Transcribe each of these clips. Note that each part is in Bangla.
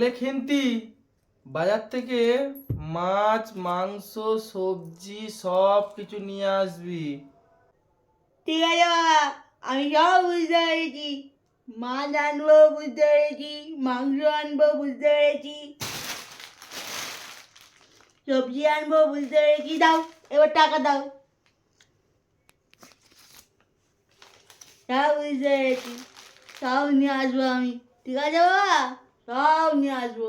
গেলে খেন্তি। বাজার থেকে মাছ, মাংস, সবজি সব কিছু নিয়ে আসবি। ঠিক আছে বাবা, আমি সব বুঝতে পেরেছি। মাছ আনব বুঝতে পেরেছি, মাংস আনব বুঝতে পেরেছি। সবজি আনব বুঝতে পেরেছি, দাও, এবার টাকা দাও। সব বুঝতে পেরেছি, সব নিয়ে আসব আমি। ঠিক আছে বাবা? সব নিয়ে আসব।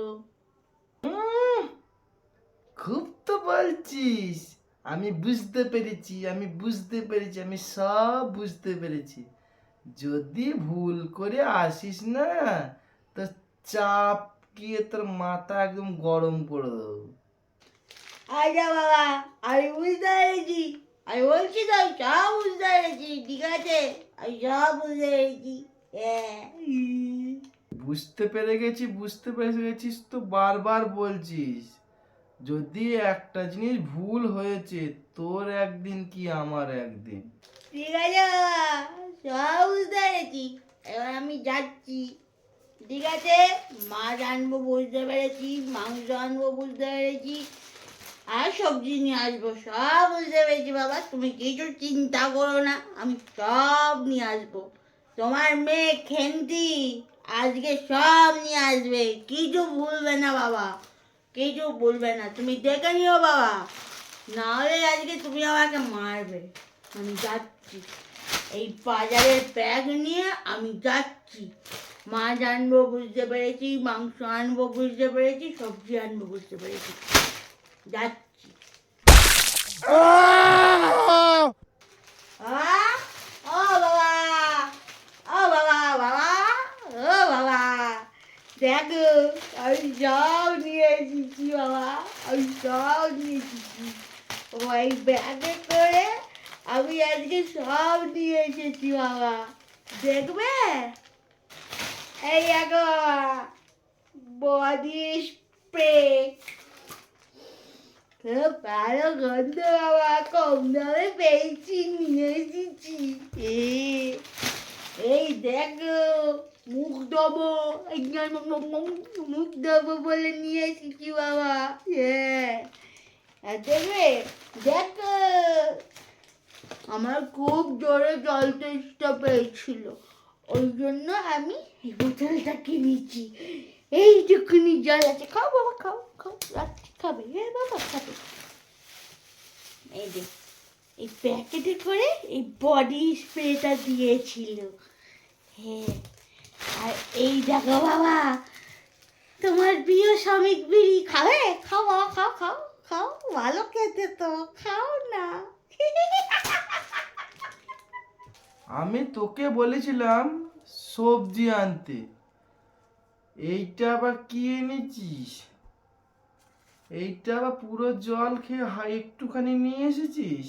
খুব তো বলছিস। আমি বুঝতে পেরেছি আমি বুঝতে পেরেছি আমি সব বুঝতে পেরেছি। যদি ভুল করে আসিস না তো চাপ গিয়ে তোর মাথা একদম গরম করে দেবো। আচ্ছা বাবা আমি বুঝতে পেরেছি। আমি বলছি তো সব বুঝতে পেরেছি ঠিক আছে? আমি সব বুঝতে পেরেছি। হ্যাঁ। বুঝতে পেরে গেছি, বুঝতে পেরে গেছিস তো, বারবার বলছিস। যদি একটা জিনিস ভুল হয়েছে, তোর একদিন কি আমার একদিন? ঠিক আছে, সব বুঝতে পেরেছি। এবার আমি যাচ্ছি। ঠিক আছে মাছ আনব বুঝতে পেরেছি, মাংস আনব বুঝতে পেরেছি, আর সবজি নিয়ে আসব, সব বুঝতে পেরেছি বাবা। তুমি কিছু চিন্তা করো না, আমি সব নিয়ে আসব। তোমার মেয়ে খেন্তি। আজকে সব নিয়ে আসবে। কিছু ভুলবে না বাবা। কিছু ভুলবে না। তুমি দেখে নিও বাবা। নাহলে আজকে তুমি আমাকে মারবে। আমি যাচ্ছি। এই বাজারের ব্যাগ নিয়ে আমি যাচ্ছি। মাছ আনব বুঝতে পেরেছি মাংস আনব বুঝতে পেরেছি সবজি আনব বুঝতে পেরেছি। যাচ্ছি। আহ! ও বাবা ও বাবা বাবা ও বাবা দেখো আমি সব নিয়ে এসেছি বাবা আমি সব নিয়ে এসেছি ওই ব্যাগে করে আমি আজকে সব নিয়ে এসেছি বাবা দেখবে এই দেখো বডি স্প্রে ভালো গন্ধ বাবা কম দামে পেয়েছি নিয়ে এসেছি এই, এই দেখো দেবো। এই যে মুখ দেবো বলে নিয়ে এসেছি বাবা। হ্যাঁ। দেখবে দেখো। আমার খুব জোরে জল তেষ্টা পেয়েছিল। ওই জন্য আমি এই বোতলটা কিনেছি। এইটুকুনি জল আছে, খাও বাবা, খাও খাও রাত্রি খাবে। হ্যাঁ বাবা, খাবে। এই যে, এই প্যাকেটে করে এই বডি স্প্রেটা দিয়েছিল। হ্যাঁ। আর এই দেখো বাবা, তোমার প্রিয় শ্রমিক বিড়ি খাবে? খাও বাবা, খাও খাও খাও, ভালো খেতে তো, খাও না। আমি তোকে বলেছিলাম সবজি আনতে। এইটা আবার কি এনেছিস? এইটা আবার পুরো জল খেয়ে একটুখানি নিয়ে এসেছিস?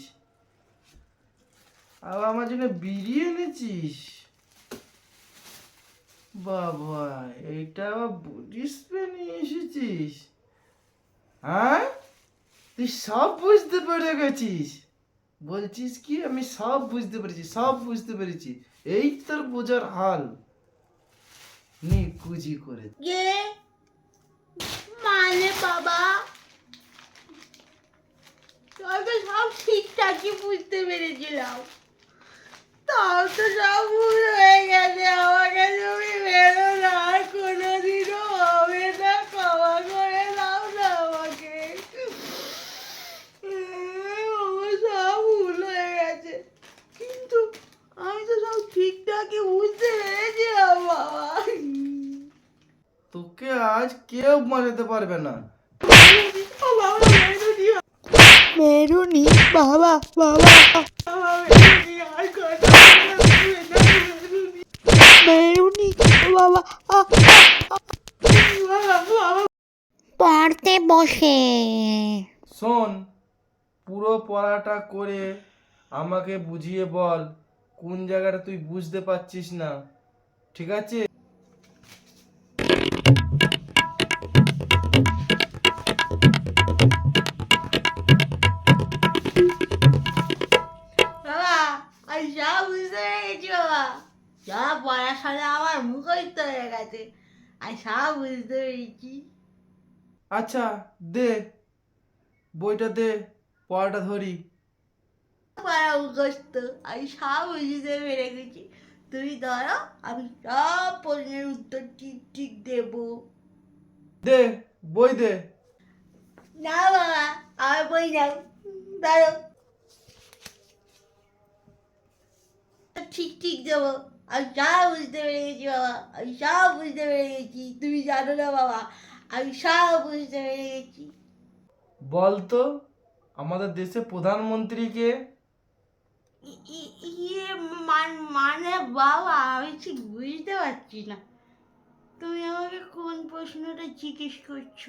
আবার আমার জন্য বিড়ি এনেছিস? বাবা এইটা বডি নিয়ে এসেছিস? হ্যাঁ? তুই সব বুঝতে পেরে গেছিস। বলছিস কি, আমি সব বুঝতে পেরেছি, সব বুঝতে পেরেছি। এই তোর বোঝার হাল। নি কুজি করে মানে বাবা? তো সব ঠিকঠাকই বুঝতে পেরেছিলাম। তাও তো সব ভুল হয়ে গেছে, আমাকে তুমি বেরো না আর কোনোদিনও হবে না ক্ষমা করে দাও না আমাকে আমার সব ভুল হয়ে গেছে কিন্তু আমি তো সব ঠিকঠাকই বুঝতে পেরেছিলাম বাবা তোকে আজ কেউ মারাতে পারবে না। মেরুনি বাবা বাবা। মেরুনি বাবা পড়তে বসে। শোন পুরো পড়াটা করে আমাকে বুঝিয়ে বল কোন জায়গাটা তুই বুঝতে পারছিস না ঠিক আছে? গেছে আমি সব বুঝতে পেরেছি। আচ্ছা দে বইটা দে পড়াটা ধরি। পারা মুখস্ত আমি সব বুঝতে পেরে গেছি। তুমি ধরো আমি সব প্রশ্নের উত্তর ঠিক ঠিক দেবো। দে বই দে। না বাবা আমার বই নাও ধরো। ঠিক ঠিক দেবো। আমি সব বুঝতে পেরে গেছি বাবা আমি সব বুঝতে পেরে গেছি তুমি জানো না বাবা আমি সব বুঝতে পেরে গেছি বল তো আমাদের দেশের প্রধানমন্ত্রীকে? ইয়ে মান- মানে বাবা আমি ঠিক বুঝতে পারছি না। তুমি আমাকে কোন প্রশ্নটা জিজ্ঞেস করছ?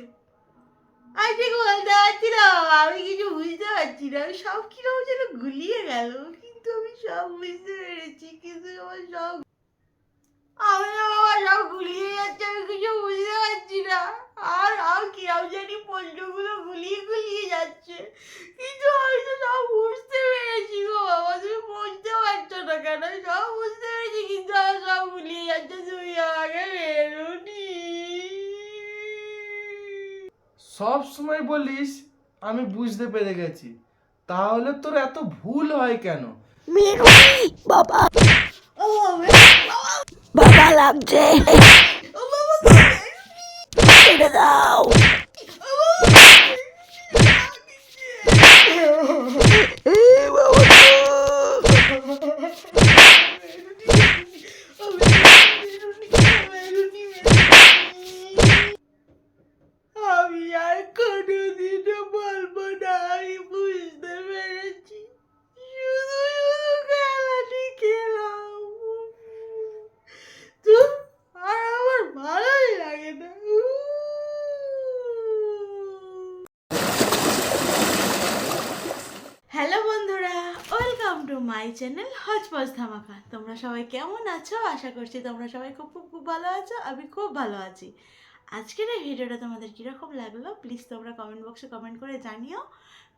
আমি ঠিক বলতে পারছি না বাবা। আমি কিছু বুঝতে পারছি না। আমি সব কীরকম যেন গুলিয়ে গেল আমি সব বুঝতে পেরেছি, কিন্তু আমার সব আমি বাবা সব গুলিয়ে যাচ্ছে, আমি কিছু বুঝতে পারছি না। আর আর কীরকম জানি প্রশ্নগুলো গুলিয়ে গুলিয়ে যাচ্ছে। কিন্তু আমি তো সব বুঝতে পেরেছি গো বাবা, তুমি বুঝতে পারছ না কেন? সব বুঝতে পেরেছি, কিন্তু আমার সব ভুলিয়ে যাচ্ছে, তুমি আমাকে বেরোনি। সব সময় বলিস, আমি বুঝতে পেরে গেছি। তাহলে তোর এত ভুল হয় কেন? মেরুনি বাবা ও বাবা বাবা লাগছে ও বাবা ছেড়ে দাও এই বাবা গো। আমি আর কোনোদিনও বলব না আমি বুঝতে পেরেছি শুধু শুধু খেলাটি খেলাম তো আর আমার ভালোই লাগে না হ্যালো বন্ধুরা ওয়েলকাম টু মাই চ্যানেল হজপজ ধামাকা তোমরা সবাই কেমন আছো? আশা করছি তোমরা সবাই খুব খুব খুব ভালো আছো, আমি খুব ভালো আছি। আজকের এই ভিডিওটা তোমাদের কীরকম লাগল প্লিজ তোমরা কমেন্ট বক্সে কমেন্ট করে জানিও।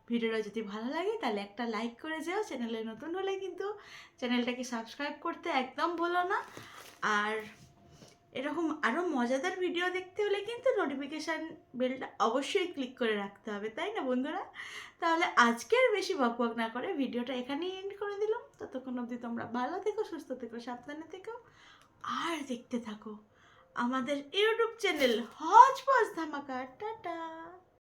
ভিডিওটা যদি ভালো লাগে, তাহলে একটা লাইক করে যেও। চ্যানেলে নতুন হলে কিন্তু চ্যানেলটাকে সাবস্ক্রাইব করতে একদম ভুলো না। আর এরকম আরও মজাদার ভিডিও দেখতে হলে কিন্তু নোটিফিকেশান বেলটা অবশ্যই ক্লিক করে রাখতে হবে, তাই না বন্ধুরা? তাহলে আজকের বেশি বকবক না করে ভিডিওটা এখানেই এন্ড করে দিলাম। ততক্ষণ অবধি তোমরা ভালো থেকো, সুস্থ থেকো, সাবধানে থেকো, আর দেখতে থাকো আমাদের ইউটিউব চ্যানেল হজ পজ ধামাকা। টাটা!